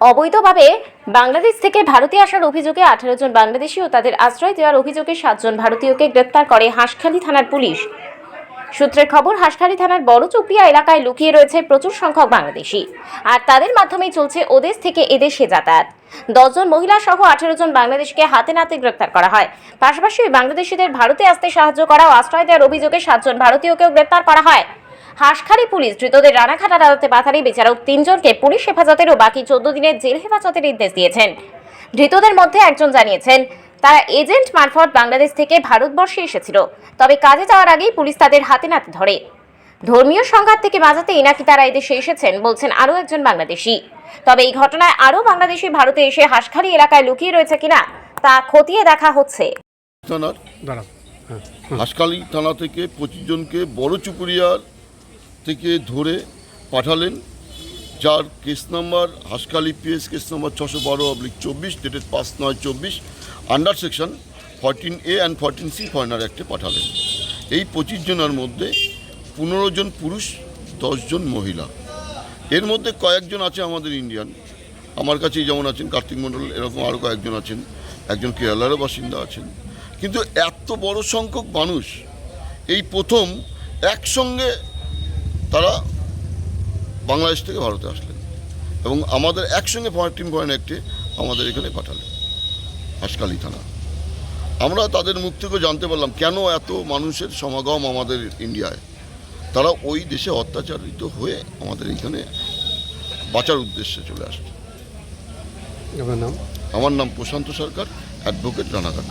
অবৈধভাবে বাংলাদেশ থেকে ভারতে আসার অভিযোগে আঠারো জন বাংলাদেশি ও তাদের আশ্রয় দেওয়ার অভিযোগে সাতজন ভারতীয়কে গ্রেপ্তার করে হাঁসখালি থানার পুলিশ। সূত্রের খবর, হাঁসখালি থানার বড় চুপিয়া এলাকায় লুকিয়ে রয়েছে প্রচুর সংখ্যক বাংলাদেশি। আর তাদের মাধ্যমেই চলছে ওদেশ থেকে এদেশে যাতায়াত। দশজন মহিলা সহ আঠেরো জন বাংলাদেশকে হাতে নাতে গ্রেপ্তার করা হয়। পাশাপাশি বাংলাদেশিদের ভারতে আসতে সাহায্য করা ও আশ্রয় দেওয়ার অভিযোগে সাতজন ভারতীয়কেও গ্রেপ্তার করা হয়। হাঁসখালি পুলিশ ধৃতদের রানাঘাট আদালতে পাথারি বিচারক তিনজনকে পুলিশ হেফাজতের ও বাকি চোদ্দ দিনের জেল হেফাজতের নির্দেশ দিয়েছেন। ধৃতদের মধ্যে একজন জানিয়েছেন তারা এজেন্ট মারফত বাংলাদেশ থেকে ভারতবর্ষে এসেছিল তবে কাজে যাওয়ার আগেই পুলিশ তাদের হাতে নাতে ধরে। ধর্মীয় সংঘাত থেকে বাঁচাতেই নাকি তারা এদেশে এসেছেন বলছেন আরও একজন বাংলাদেশি। তবে এই ঘটনায় আরও বাংলাদেশি ভারতে এসে হাঁসখালি এলাকায় লুকিয়ে রয়েছে কিনা তা খতিয়ে দেখা হচ্ছে। হ্যাঁ। হাসকালি থানা থেকে পঁচিশ জনকে বড় চুপুরিয়ার থেকে ধরে পাঠালেন, যার case number Hanskhali PS case number ছশো বারো অবলিক চব্বিশ ডেটেড পাঁচ নয় চব্বিশ under section fourteen A and fourteen C foreigner অ্যাক্টে পাঠালেন। এই পঁচিশ জনের মধ্যে পনেরো জন পুরুষ দশজন মহিলা। এর মধ্যে কয়েকজন আছে আমাদের ইন্ডিয়ান আমার কাছেই যেমন আছেন, কার্তিক মণ্ডল, এরকম আরও কয়েকজন আছেন। একজন কেরালারও বাসিন্দা আছেন। কিন্তু এত বড় সংখ্যক মানুষ, এই প্রথম একসঙ্গে তারা বাংলাদেশ থেকে ভারতে আসলেন। এবং আমাদের একসঙ্গে ফরটিন পয়েন্ট একটি আমাদের এখানে পাঠালেন হাসকালি থানা। আমরা তাদের মুখ থেকেও জানতে পারলাম কেন এত মানুষের সমাগম আমাদের ইন্ডিয়ায়। তারা ওই দেশে অত্যাচারিত হয়ে আমাদের এখানে বাঁচার উদ্দেশ্যে চলে আসছে। আপনার নাম? আমার নাম প্রশান্ত সরকার অ্যাডভোকেট রানাঘাট।